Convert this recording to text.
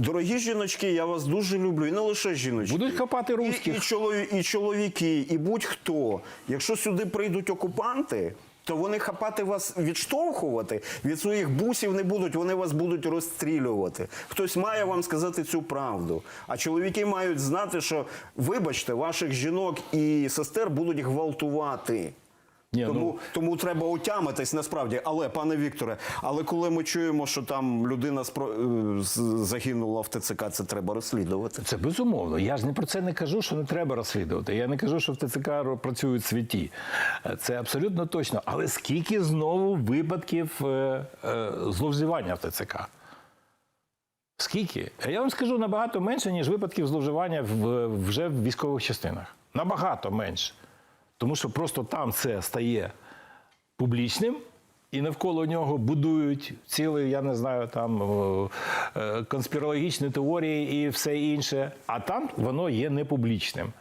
Дорогі жіночки, я вас дуже люблю. І не лише жіночки. Будуть хапати І, і, чолові, і чоловіки, і будь-хто. Якщо сюди прийдуть окупанти, то вони хапати вас відштовхувати від своїх бусів не будуть, вони вас будуть розстрілювати. Хтось має вам сказати цю правду. А чоловіки мають знати, що, вибачте, ваших жінок і сестер будуть гвалтувати. Ні, тому, ну- тому треба отямитись насправді. Але, пане Вікторе, але коли ми чуємо, що там людина спро- е, загинула в ТЦК, це треба розслідувати. Це безумовно. Я ж не про це не кажу, що не треба розслідувати. Я не кажу, що в ТЦК працюють святі. Е, Це абсолютно точно. Але скільки знову випадків е, зловживання в ТЦК? Скільки? Я вам скажу набагато менше, ніж випадків зловживання в, вже в військових частинах. Набагато менше. Тому що просто там це стає публічним, і навколо нього будують цілі, я не знаю, там е, е, конспірологічні теорії і все інше. А там воно є непублічним.